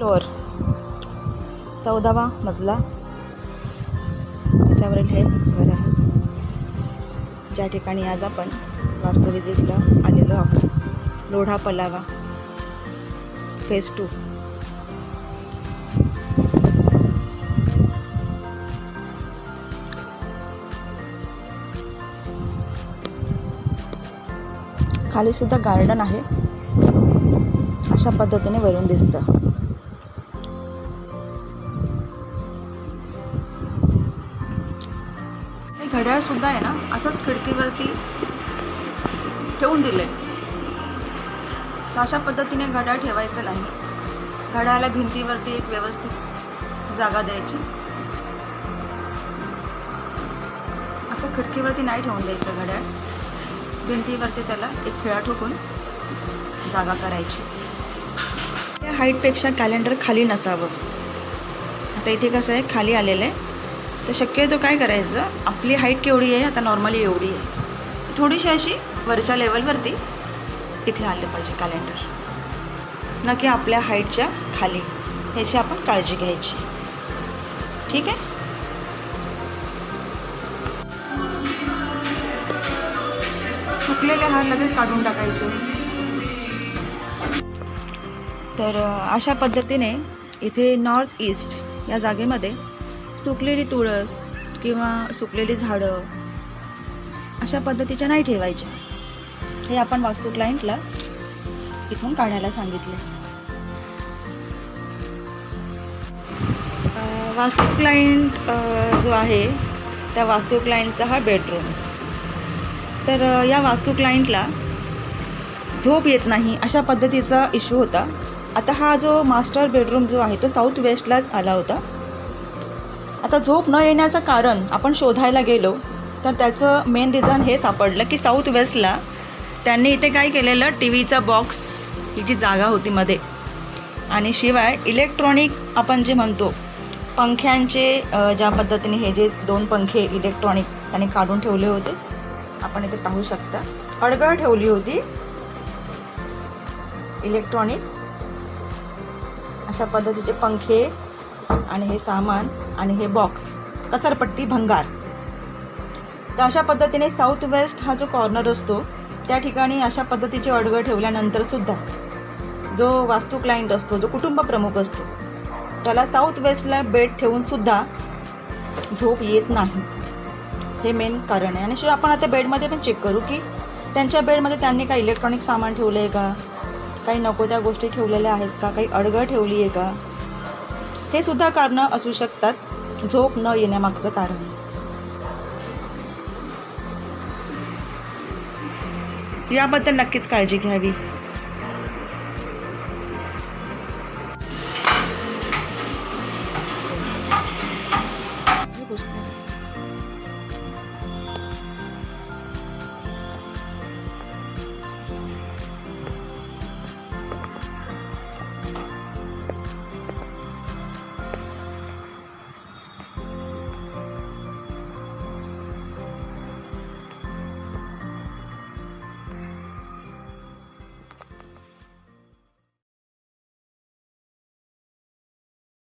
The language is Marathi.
फ्लोअर. चौदावा मजला. त्याच्यावरील हे घर आहे. ज्या ठिकाणी आज आपण वास्तू विजिटला आलेलो आहोत. लोढा पलावा. फेज टू खाली सुद्धा गार्डन आहे. अशा पद्धतीने वरून दिसतं. घड्याळसुद्धा आहे ना असंच खिडकीवरती ठेवून दिलं आहे तर अशा पद्धतीने घड्याळ ठेवायचं नाही. घड्याळाला भिंतीवरती एक व्यवस्थित जागा द्यायची. असं खिडकीवरती नाही ठेवून द्यायचं घड्याळ. भिंतीवरती त्याला एक खिळा ठोकून जागा करायची. त्या हाईटपेक्षा कॅलेंडर खाली नसावं. आता इथे कसं आहे खाली आलेलं आहे. तर शक्यतो काय करायचं आपली हाईट केवढी आहे आता नॉर्मली एवढी आहे. थोडीशी अशी वरच्या लेवलवरती इथे आणलं पाहिजे कॅलेंडर नक्की की आपल्या हाईटच्या खाली ह्याची आपण काळजी घ्यायची. ठीक आहे? सुकलेले हार लगेच काढून टाकायचे. तर अशा पद्धतीने इथे नॉर्थ ईस्ट या जागेमध्ये सुकलेली तुळस किंवा सुकलेली झाडं अशा पद्धतीच्या नाही ठेवायच्या. हे आपण वास्तू क्लायंटला इथून काढायला सांगितले. वास्तू क्लायंट जो आहे त्या वास्तू क्लायंटचा हा बेडरूम तर या वास्तू क्लायंटला झोप येत नाही अशा पद्धतीचा इश्यू होता. आता हा जो मास्टर बेडरूम जो आहे तो साऊथ वेस्टलाच आला होता. आता झोप न येण्याचं कारण आपण शोधायला गेलो तर त्याचं मेन रिझन हे सापडलं की साऊथ वेस्टला त्यांनी इथे काय केलेलं टी व्हीचा बॉक्स ही जी जागा होती मध्ये. आणि शिवाय इलेक्ट्रॉनिक आपण जे म्हणतो पंख्यांचे ज्या पद्धतीने हे जे दोन पंखे इलेक्ट्रॉनिक त्यांनी काढून ठेवले होते आपण इथे पाहू शकता. अडगळ ठेवली होती. इलेक्ट्रॉनिक अशा पद्धतीचे पंखे आणि हे सामान आणि हे बॉक्स कचरपट्टी भंगार. तर अशा पद्धतीने साऊथ वेस्ट हा जो कॉर्नर असतो त्या ठिकाणी अशा पद्धतीचे अडगळ ठेवल्यानंतर सुद्धा जो वास्तू क्लायंट असतो जो कुटुंब प्रमुख असतो त्याला साऊथ वेस्टला बेड ठेवून सुद्धा झोप येत नाही. हे मेन कारण आहे. आणि शिवाय आपण आता बेडमध्ये पण चेक करू की त्यांच्या बेडमध्ये त्यांनी काही इलेक्ट्रॉनिक सामान ठेवलं आहे का? काही नको त्या गोष्टी ठेवलेल्या आहेत का? काही अडगळ ठेवली आहे का? हे सुद्धा कारणं असू शकतात. झोप न येण्यामागचं कारण. याबद्दल नक्कीच काळजी घ्यावी.